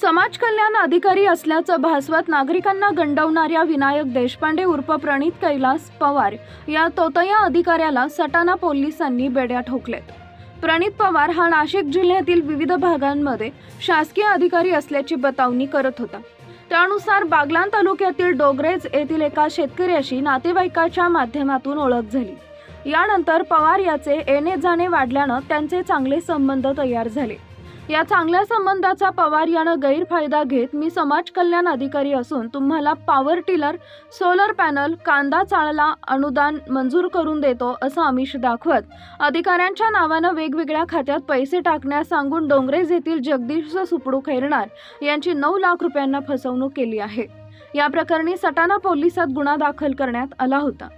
समाज कल्याण अधिकारी असल्याचं भासवत नागरिकांना गंडवणाऱ्या विनायक देशपांडे उर्फ प्रणित कैलास पवार या तोतया अधिकाऱ्याला सटाणा पोलिसांनी बेड्या ठोकलेत. प्रणित पवार हा नाशिक जिल्ह्यातील विविध भागांमध्ये शासकीय अधिकारी असल्याची बतावणी करत होता. त्यानुसार बागलान तालुक्यातील डोगरेज येथील एका शेतकऱ्याशी नातेवाईकाच्या माध्यमातून ओळख झाली. यानंतर पवार याचे येणे जाणे वाढल्यानं त्यांचे चांगले संबंध तयार झाले. या चांगल्या संबंधाचा पवार यानं गैरफायदा घेत मी समाज कल्याण अधिकारी असून तुम्हाला पॉवर टिलर सोलर पॅनल कांदा चाळला अनुदान मंजूर करून देतो असं आमिष दाखवत. अधिकाऱ्यांच्या नावानं वेगवेगळ्या खात्यात पैसे टाकण्यास सांगून डोंगरेज येथील जगदीश सुपडू खैरणार यांची नऊ लाख रुपयांना फसवणूक केली आहे. या प्रकरणी सटाणा पोलिसात गुन्हा दाखल करण्यात आला होता.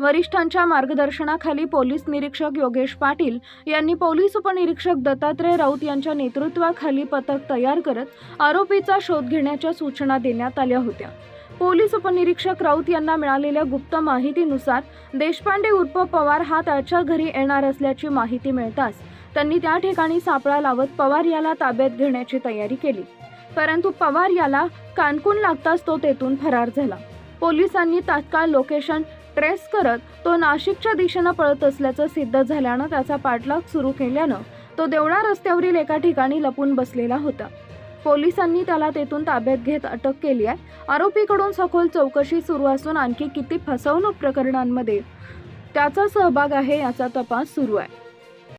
वरिष्ठांच्या मार्गदर्शनाखाली पोलीस निरीक्षक योगेश पाटील यांनी पोलीस उपनिरीक्षक दत्तात्रय राऊत यांच्या नेतृत्वाखाली पथक तयार करत आरोपीचा शोध घेण्याच्या सूचना देण्यात आल्या होत्या. पोलीस उपनिरीक्षक राऊत यांना मिळालेल्या गुप्त माहितीनुसार देशपांडे उर्फ पवार हा त्याच्या घरी येणार असल्याची माहिती मिळताच त्यांनी त्या ठिकाणी सापळा लावत पवार याला ताब्यात घेण्याची तयारी केली. परंतु पवार याला कानकून लागताच तो तेथून फरार झाला. पोलिसांनी तात्काळ लोकेशन ट्रेस करत तो नाशिकच्या दिशेनं पळत असल्याचं सिद्ध झाल्यानं त्याचा पाठलाग सुरू केल्यानं तो देवळा रस्त्यावरील एका ठिकाणी लपून बसलेला होता. पोलिसांनी त्याला तेथून ताब्यात घेत अटक केली आहे. आरोपीकडून सखोल चौकशी सुरू असून आणखी किती फसवणूक प्रकरणांमध्ये त्याचा सहभाग आहे याचा तपास सुरू आहे.